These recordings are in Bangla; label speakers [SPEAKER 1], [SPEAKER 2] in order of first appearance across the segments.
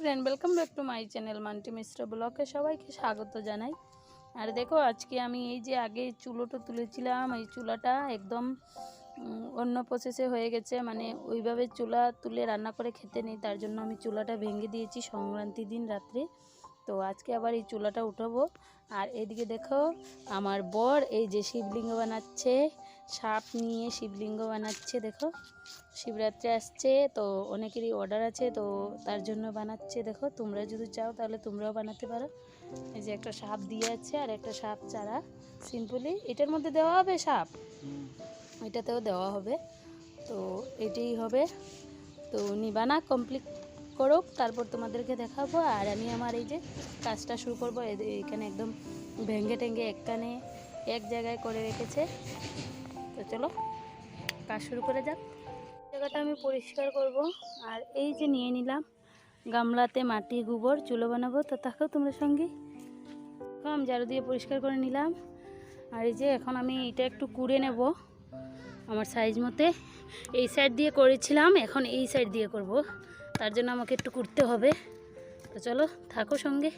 [SPEAKER 1] Friend welcome back to my channel Manti Mishra ব্লকে সবাইকে স্বাগত জানাই। আর দেখো, আজকে আমি এই যে আগে চুলোটা তুলেছিলাম, এই চুলাটা একদম অন্য প্রসেসে হয়ে গেছে। মানে ওইভাবে চুলা তুলে রান্না করে খেতে নেই, তার জন্য আমি চুলাটা ভেঙে দিয়েছি সংক্রান্তি দিন রাত্রে। তো আজকে আবার এই চুলাটা উঠাবো। আর এদিকে দেখো, আমার বর এই যে শিবলিঙ্গ বানাচ্ছে, সাপ নিয়ে শিবলিঙ্গ বানাচ্ছে, দেখো। শিবরাত্রি আসছে, তো অনেকেরই অর্ডার আছে, তো তার জন্য বানাচ্ছে, দেখো। তোমরা যদি চাও তাহলে তোমরাও বানাতে পারো। এই যে একটা সাপ দিয়ে আছে আর একটা সাপ চারা। সিম্পলি এটার মধ্যে দেওয়া হবে সাপ? এটাতেও দেওয়া হবে। তো এটাই হবে। তো উনি বানা কমপ্লিট করো, তারপর তোমাদেরকে দেখাবো। আর আমি আমার এই যে কাজটা শুরু করব এখানে একদম ভেঙ্গে টেঙ্গে একখানে এক জায়গায় করে রেখেছে। তো চলো, কাজ শুরু করে যাক। জায়গাটা আমি পরিষ্কার করব। আর এই যে নিয়ে নিলাম গামলাতে মাটি, গোবর, চুলো বানাবো। তো তাকেও তোমরা সঙ্গে। কম ঝাড়ু দিয়ে পরিষ্কার করে নিলাম। আর এই যে এখন আমি এটা একটু কুড়ে নেব। আমার সাইজ মতে। এই সাইড দিয়ে করেছিলাম, এখন এই সাইড দিয়ে করব। তার জন্য আমাকে একটু করতে হবে। তো চলো থাকো সঙ্গে।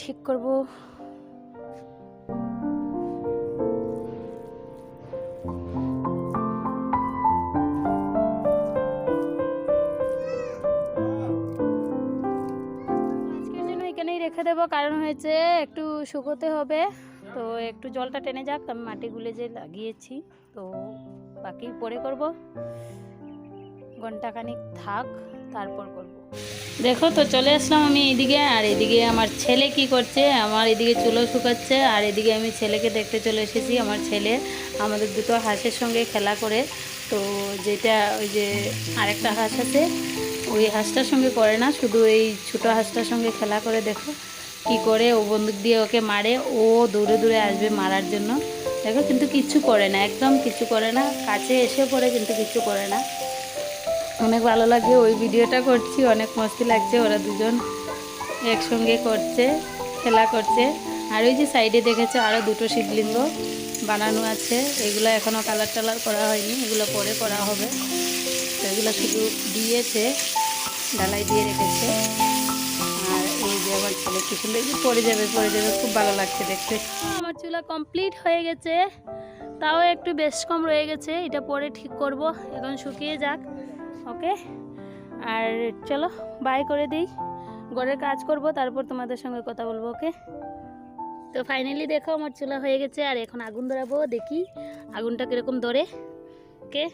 [SPEAKER 1] ঠিক করব। রেখে দেবো, কারণ হয়েছে একটু শুকোতে হবে। তো একটু জলটা টেনে যাক, আমি মাটি গুলে যে লাগিয়েছি, তো বাকি পরে করব। ঘন্টাখানিক থাক, তারপর করব। দেখো তো চলে আসলাম আমি এদিকে আর এদিকে আমার ছেলে কি করছে? আমার এদিকে চুলো শুকাচ্ছে, আর এদিকে আমি ছেলেকে দেখতে চলে এসেছি, আমার ছেলে। আমাদের দুটো হাঁসের সঙ্গে খেলা করে। তো যেটা ওই যে আরেকটা হাঁস আছে, ওই হাঁসটার সঙ্গে করে না, শুধু এই ছোটো হাঁসটার সঙ্গে খেলা করে, দেখো কি করে। ও বন্দুক দিয়ে ওকে মারে, ও দূরে দূরে আসবে মারার জন্য। দেখো, কিন্তু কিচ্ছু করে না, একদম কিছু করে না। কাছে এসে পড়ে, কিন্তু কিছু করে না। অনেক ভালো লাগে ওই ভিডিওটা করছি, অনেক মস্তি লাগছে ওরা দুজন একসঙ্গে করছে, খেলা করছে। আর ওই যে সাইডে দেখেছ আরও দুটো শিবলিঙ্গ বানানো আছে, এগুলো এখনও কালার টালার করা হয়নি, এগুলো পরে করা হবে। তো এগুলো শুধু দিয়েছে, ডালাই দিয়ে রেখেছে। আর এই যে ছেলে যাবে যাবে, খুব ভালো লাগছে দেখতে। আমার চুলা কমপ্লিট হয়ে গেছে, তাও একটু বেশ কম রয়ে গেছে, এটা পরে ঠিক করব, এখন শুকিয়ে যাক। ওকে আর চলো বাই করে দিই। ঘরের কাজ করব, তারপর তোমাদের সঙ্গে কথা বলব ওকে তো ফাইনালি দেখো, আমার চুলা হয়ে গেছে, আর এখন আগুন ধরাবো, দেখি আগুনটা কীরকম ধরে ওকে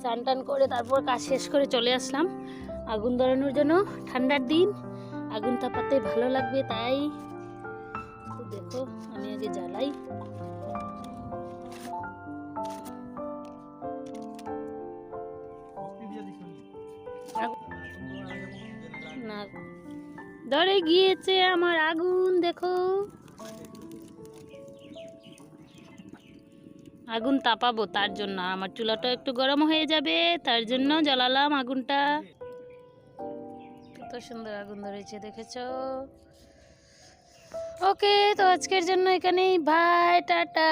[SPEAKER 1] স্নান টান করে তারপর কাজ শেষ করে চলে আসলাম। আগুন ধরানোর জন্য ঠান্ডার দিন, আগুন তাপাতে ভালো লাগবে তাই। দেখো, আমি আগে জ্বালাই। না ধরে গিয়েছে আমার আগুন, দেখো। আগুন তাপাবো তার জন্য। আমার চুলাটা একটু গরম হয়ে যাবে, তার জন্য জ্বালালাম আগুনটা। কত সুন্দর আগুন ধরেছে, দেখেছ? ওকে, তো আজকের জন্য এখানেই। ভাই টাটা।